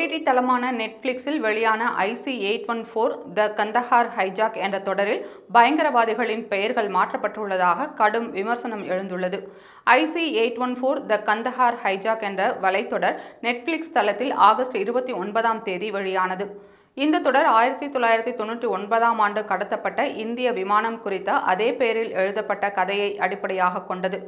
OTT தளமான நெட்ஃப்ளிக்ஸில் வெளியான I C eight one four the Kandahar hijack என்ற தொடரில் பயங்கரவாதிகளின் பெயர்கள் மாற்றப்பட்டுள்ளதாக கடும் விமர்சனம் எழுந்துள்ளது. I C eight one four the Kandahar hijack என்ற வலைத்தொடர் நெட்ஃப்ளிக்ஸ் தளத்தில் ஆகஸ்ட் இருபத்தி ஒன்பதாம் தேதி வெளியானது. இந்த தொடர் ஆயிரத்தி தொள்ளாயிரத்தி தொண்ணூற்றி ஒன்பதாம் ஆண்டு கடத்தப்பட்ட இந்திய விமானம் குறித்த அதே பெயரில் எழுதப்பட்ட கதையை அடிப்படையாக கொண்டது.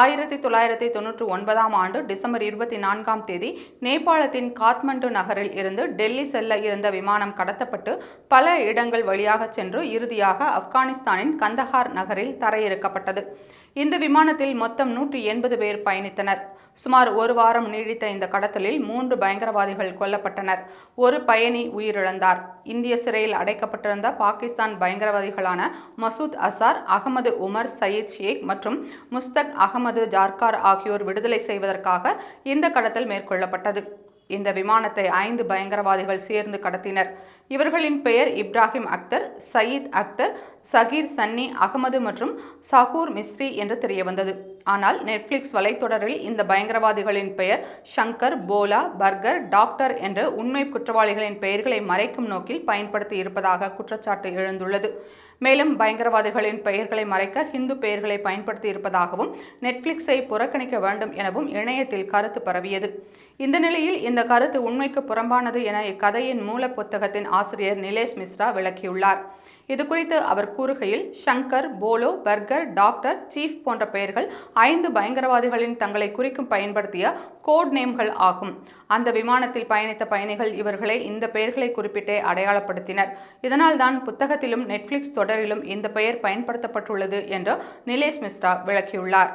ஆயிரத்தி தொள்ளாயிரத்தி தொண்ணூற்றி ஒன்பதாம் ஆண்டு டிசம்பர் இருபத்தி நான்காம் தேதி நேபாளத்தின் காத்மண்டு நகரில் இருந்து டெல்லி செல்ல இருந்த விமானம் கடத்தப்பட்டு பல இடங்கள் வழியாக சென்று இறுதியாக ஆப்கானிஸ்தானின் கந்தஹார் நகரில் தரையிறக்கப்பட்டது. இந்த விமானத்தில் மொத்தம் நூற்றி எண்பது பேர் பயணித்தனர். சுமார் ஒரு வாரம் நீடித்த இந்த கடத்தலில் மூன்று பயங்கரவாதிகள் கொல்லப்பட்டனர். ஒரு பயணி உயிரிழந்தார். இந்திய சிறையில் அடைக்கப்பட்டிருந்த பாகிஸ்தான் பயங்கரவாதிகளான மசூத் அசார் அகமது உமர் சயீத் ஷேக் மற்றும் முஸ்தக் அகமது ஜார்கார் ஆகியோர் விடுதலை செய்வதற்காக இந்த கடத்தல் மேற்கொள்ளப்பட்டது. இந்த விமானத்தை ஐந்து பயங்கரவாதிகள் சேர்ந்து கடத்தினர். இவர்களின் பெயர் இப்ராஹிம் அக்தர் சயீத் அக்தர் சகீர் சன்னி அகமது மற்றும் சஹூர் மிஸ்ரி என்று தெரியவந்தது. ஆனால் நெட்ஃப்ளிக்ஸ் வலைத்தொடரில் இந்த பயங்கரவாதிகளின் பெயர் ஷங்கர் போலா பர்கர் டாக்டர் என்று உண்மை குற்றவாளிகளின் பெயர்களை மறைக்கும் நோக்கில் பயன்படுத்தி இருப்பதாக குற்றச்சாட்டு எழுந்துள்ளது. மேலும் பயங்கரவாதிகளின் பெயர்களை மறைக்க ஹிந்து பெயர்களை பயன்படுத்தி இருப்பதாகவும் நெட்ஃப்ளிக்ஸை புறக்கணிக்க வேண்டும் எனவும் இணையத்தில் கருத்து பரவியது. இந்த நிலையில் இந்த கருத்து உண்மைக்கு புறம்பானது என இக்கதையின் மூல புத்தகத்தின் ஆசிரியர் நிலேஷ் மிஸ்ரா விளக்கியுள்ளார். இது குறித்து அவர் கூறுகையில் Shankar polo burger doctor chief போன்ற பெயர்கள் ஐந்து பயங்கரவாதிகளின் தங்களை குறிக்கும் பயன்படுத்திய கோட் நேம்கள் ஆகும். அந்த விமானத்தில் பயணித்த பயணிகள் இவர்களை இந்த பெயர்களை குறிப்பிட்டே அடையாளப்படுத்தினர். இதனால் தான் புத்தகத்திலும் நெட்ஃப்ளிக்ஸ் தொடரிலும் இந்த பெயர் பயன்படுத்தப்பட்டுள்ளது என்று நிலேஷ் மிஸ்ரா விளக்கியுள்ளார்.